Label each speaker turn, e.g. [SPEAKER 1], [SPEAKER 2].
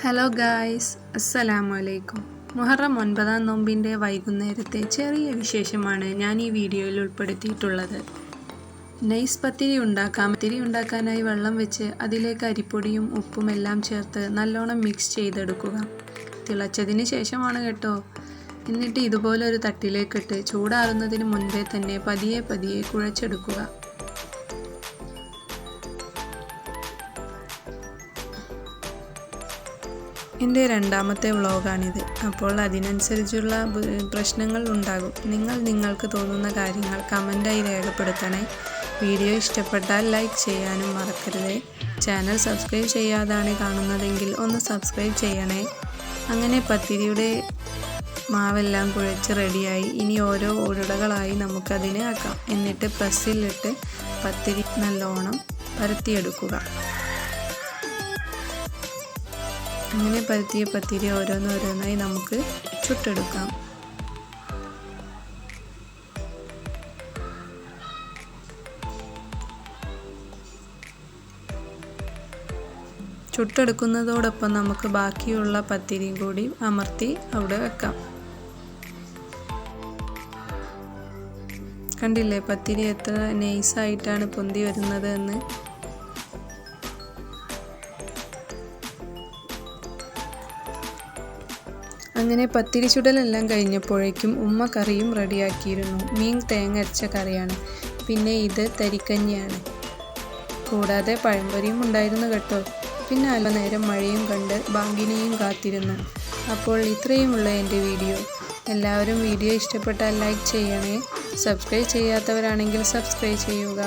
[SPEAKER 1] Hello guys അസ്സലാമു അലൈക്കും മുഹറം ഒൻപതാം നോമ്പിന്റെ വൈകുന്നേരത്തെ ചെറിയ വിശേഷമാണ് ഞാൻ ഈ വീഡിയോയിൽ ഉൾപ്പെടുത്തിയിട്ടുള്ളത്. നൈസ് പത്തിരി ഉണ്ടാക്കാം. പത്തിരി ഉണ്ടാക്കാനായി വെള്ളം വെച്ച് അതിലേക്ക് അരിപ്പൊടിയും ഉപ്പും എല്ലാം ചേർത്ത് നല്ലോണം മിക്സ് ചെയ്തെടുക്കുക. തിളച്ചതിന് ശേഷമാണ് കേട്ടോ. എന്നിട്ട് ഇതുപോലെ ഒരു തട്ടിലേക്കിട്ട് ചൂടാറുന്നതിന് മുൻപേ തന്നെ പതിയെ പതിയെ കുഴച്ചെടുക്കുക. എന്റെ രണ്ടാമത്തെ വ്ളോഗാണിത്. അപ്പോൾ അതിനനുസരിച്ചുള്ള പ്രശ്നങ്ങൾ ഉണ്ടാകും. നിങ്ങൾ നിങ്ങൾക്ക് തോന്നുന്ന കാര്യങ്ങൾ കമന്റായി രേഖപ്പെടുത്തണേ. വീഡിയോ ഇഷ്ടപ്പെട്ടാൽ ലൈക്ക് ചെയ്യാനും മറക്കരുത്. ചാനൽ സബ്സ്ക്രൈബ് ചെയ്യാതാണ് കാണുന്നതെങ്കിൽ ഒന്ന് സബ്സ്ക്രൈബ് ചെയ്യണേ. അങ്ങനെ പത്തിരിയുടെ മാവെല്ലാം കുഴച്ച് റെഡിയായി ഇനി ഓരോ ഉരുടകളായി നമുക്കതിനെ ആക്കാം. എന്നിട്ട് പ്രസ്സിലിട്ട് പത്തിരി നല്ലോണം പരത്തിയെടുക്കുക. അങ്ങനെ പരത്തിയ പത്തിരി ഓരോന്നോരോന്നായി നമുക്ക് ചുട്ടെടുക്കാം. ചുട്ടെടുക്കുന്നതോടൊപ്പം നമുക്ക് ബാക്കിയുള്ള പത്തിരിയും കൂടി അമർത്തി അവിടെ വെക്കാം. കണ്ടില്ലേ പത്തിരി എത്ര നൈസായിട്ടാണ് പൊന്തി വരുന്നത് എന്ന്? അങ്ങനെ പത്തിരി ചുടലെല്ലാം കഴിഞ്ഞപ്പോഴേക്കും ഉമ്മ കറിയും റെഡിയാക്കിയിരുന്നു. മീൻ തേങ്ങ അരച്ച കറിയാണ്. പിന്നെ ഇത് തരിക്കഞ്ഞിയാണ്. കൂടാതെ പഴംപൊരിയും ഉണ്ടായിരുന്നു കേട്ടോ. പിന്നെ അല്പനേരം മഴയും കണ്ട് ബാങ്കിനെയും കാത്തിരുന്നു. അപ്പോൾ ഇത്രയുമുള്ള എന്റെ വീഡിയോ. എല്ലാവരും വീഡിയോ ഇഷ്ടപ്പെട്ടാൽ ലൈക്ക് ചെയ്യണേ. സബ്സ്ക്രൈബ് ചെയ്യാത്തവരാണെങ്കിൽ സബ്സ്ക്രൈബ് ചെയ്യുക.